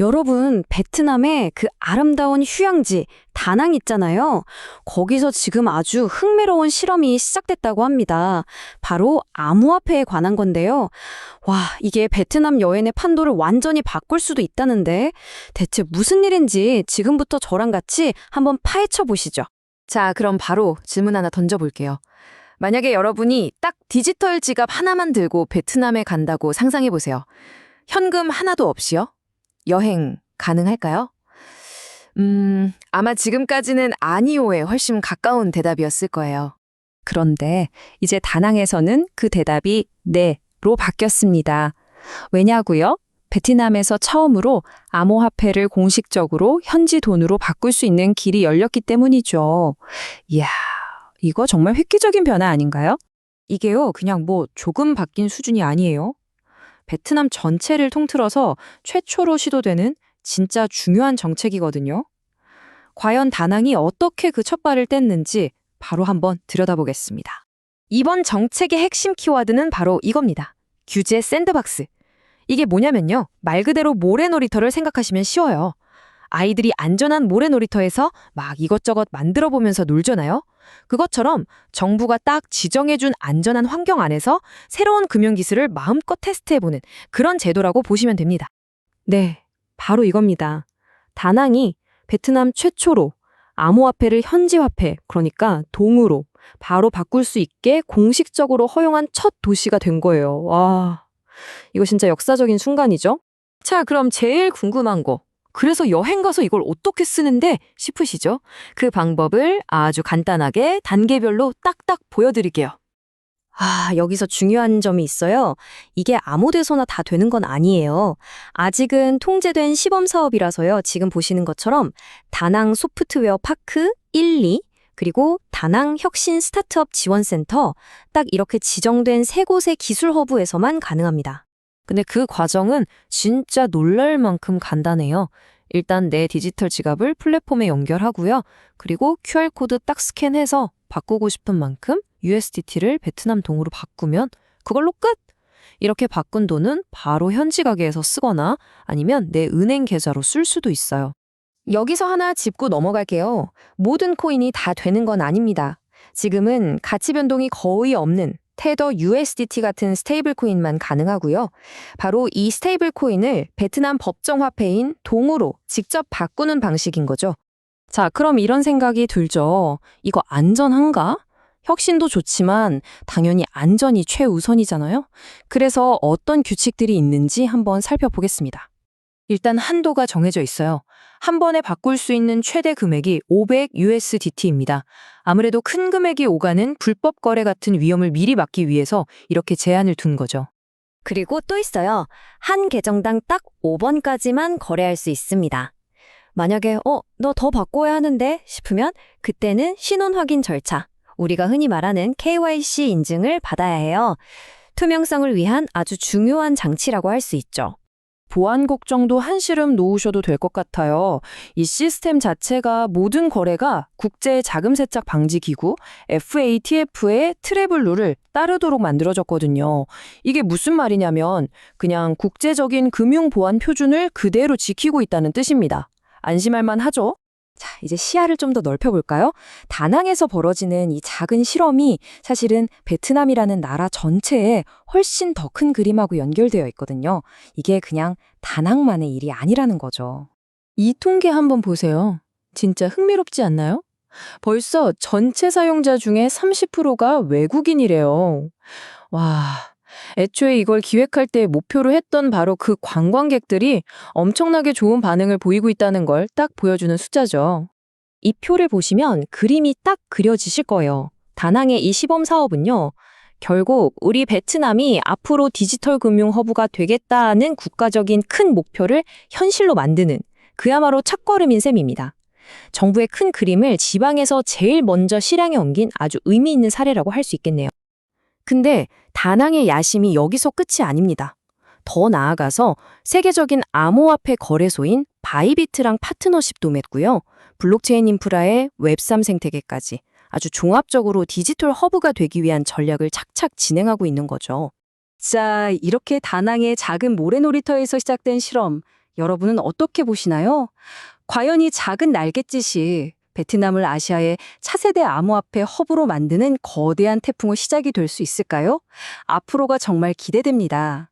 여러분, 베트남의 그 아름다운 휴양지 다낭 있잖아요. 거기서 지금 아주 흥미로운 실험이 시작됐다고 합니다. 바로 암호화폐에 관한 건데요. 와, 이게 베트남 여행의 판도를 완전히 바꿀 수도 있다는데 대체 무슨 일인지 지금부터 저랑 같이 한번 파헤쳐 보시죠. 자, 그럼 바로 질문 하나 던져볼게요. 만약에 여러분이 딱 디지털 지갑 하나만 들고 베트남에 간다고 상상해보세요. 현금 하나도 없이요? 여행 가능할까요? 음, 아마 지금까지는 아니오에 훨씬 가까운 대답이었을 거예요. 그런데 이제 다낭에서는 그 대답이 네로 바뀌었습니다. 왜냐고요? 베트남에서 처음으로 암호화폐를 공식적으로 현지 돈으로 바꿀 수 있는 길이 열렸기 때문이죠. 이야, 이거 정말 획기적인 변화 아닌가요? 이게요, 그냥 뭐 조금 바뀐 수준이 아니에요. 베트남 전체를 통틀어서 최초로 시도되는 진짜 중요한 정책이거든요. 과연 다낭이 어떻게 그 첫 발을 뗐는지 바로 한번 들여다보겠습니다. 이번 정책의 핵심 키워드는 바로 이겁니다. 규제 샌드박스. 이게 뭐냐면요. 말 그대로 모래놀이터를 생각하시면 쉬워요. 아이들이 안전한 모래놀이터에서 막 이것저것 만들어 보면서 놀잖아요. 그것처럼 정부가 딱 지정해준 안전한 환경 안에서 새로운 금융기술을 마음껏 테스트해보는 그런 제도라고 보시면 됩니다. 네, 바로 이겁니다. 다낭이 베트남 최초로 암호화폐를 현지화폐, 그러니까 동으로 바로 바꿀 수 있게 공식적으로 허용한 첫 도시가 된 거예요. 와, 이거 진짜 역사적인 순간이죠? 자, 그럼 제일 궁금한 거. 그래서 여행 가서 이걸 어떻게 쓰는데 싶으시죠? 그 방법을 아주 간단하게 단계별로 딱딱 보여드릴게요. 아, 여기서 중요한 점이 있어요. 이게 아무 데서나 다 되는 건 아니에요. 아직은 통제된 시범 사업이라서요. 지금 보시는 것처럼 다낭 소프트웨어 파크 1, 2, 그리고 다낭 혁신 스타트업 지원센터 딱 이렇게 지정된 세 곳의 기술 허브에서만 가능합니다. 근데 그 과정은 진짜 놀랄 만큼 간단해요. 일단 내 디지털 지갑을 플랫폼에 연결하고요. 그리고 QR코드 딱 스캔해서 바꾸고 싶은 만큼 USDT를 베트남 동으로 바꾸면 그걸로 끝! 이렇게 바꾼 돈은 바로 현지 가게에서 쓰거나 아니면 내 은행 계좌로 쓸 수도 있어요. 여기서 하나 짚고 넘어갈게요. 모든 코인이 다 되는 건 아닙니다. 지금은 가치 변동이 거의 없는 테더 USDT 같은 스테이블 코인만 가능하고요. 바로 이 스테이블 코인을 베트남 법정 화폐인 동으로 직접 바꾸는 방식인 거죠. 자, 그럼 이런 생각이 들죠. 이거 안전한가? 혁신도 좋지만 당연히 안전이 최우선이잖아요. 그래서 어떤 규칙들이 있는지 한번 살펴보겠습니다. 일단 한도가 정해져 있어요. 한 번에 바꿀 수 있는 최대 금액이 500 USDT입니다. 아무래도 큰 금액이 오가는 불법 거래 같은 위험을 미리 막기 위해서 이렇게 제한을 둔 거죠. 그리고 또 있어요. 한 계정당 딱 5번까지만 거래할 수 있습니다. 만약에 어, 너 더 바꿔야 하는데 싶으면 그때는 신원 확인 절차, 우리가 흔히 말하는 KYC 인증을 받아야 해요. 투명성을 위한 아주 중요한 장치라고 할 수 있죠. 보안 걱정도 한시름 놓으셔도 될 것 같아요. 이 시스템 자체가 모든 거래가 국제 자금 세탁 방지 기구 FATF의 트래블 룰을 따르도록 만들어졌거든요. 이게 무슨 말이냐면 그냥 국제적인 금융 보안 표준을 그대로 지키고 있다는 뜻입니다. 안심할 만하죠? 자, 이제 시야를 좀 더 넓혀볼까요? 다낭에서 벌어지는 이 작은 실험이 사실은 베트남이라는 나라 전체에 훨씬 더 큰 그림하고 연결되어 있거든요. 이게 그냥 다낭만의 일이 아니라는 거죠. 이 통계 한번 보세요. 진짜 흥미롭지 않나요? 벌써 전체 사용자 중에 30%가 외국인이래요. 와, 애초에 이걸 기획할 때 목표로 했던 바로 그 관광객들이 엄청나게 좋은 반응을 보이고 있다는 걸 딱 보여주는 숫자죠. 이 표를 보시면 그림이 딱 그려지실 거예요. 다낭의 이 시범 사업은요. 결국 우리 베트남이 앞으로 디지털 금융 허브가 되겠다는 국가적인 큰 목표를 현실로 만드는 그야말로 첫걸음인 셈입니다. 정부의 큰 그림을 지방에서 제일 먼저 실행에 옮긴 아주 의미 있는 사례라고 할 수 있겠네요. 근데 다낭의 야심이 여기서 끝이 아닙니다. 더 나아가서 세계적인 암호화폐 거래소인 바이비트랑 파트너십도 맺고요. 블록체인 인프라의 웹3 생태계까지 아주 종합적으로 디지털 허브가 되기 위한 전략을 착착 진행하고 있는 거죠. 자, 이렇게 다낭의 작은 모래놀이터에서 시작된 실험, 여러분은 어떻게 보시나요? 과연 이 작은 날갯짓이 베트남을 아시아의 차세대 암호화폐 허브로 만드는 거대한 태풍의 시작이 될 수 있을까요? 앞으로가 정말 기대됩니다.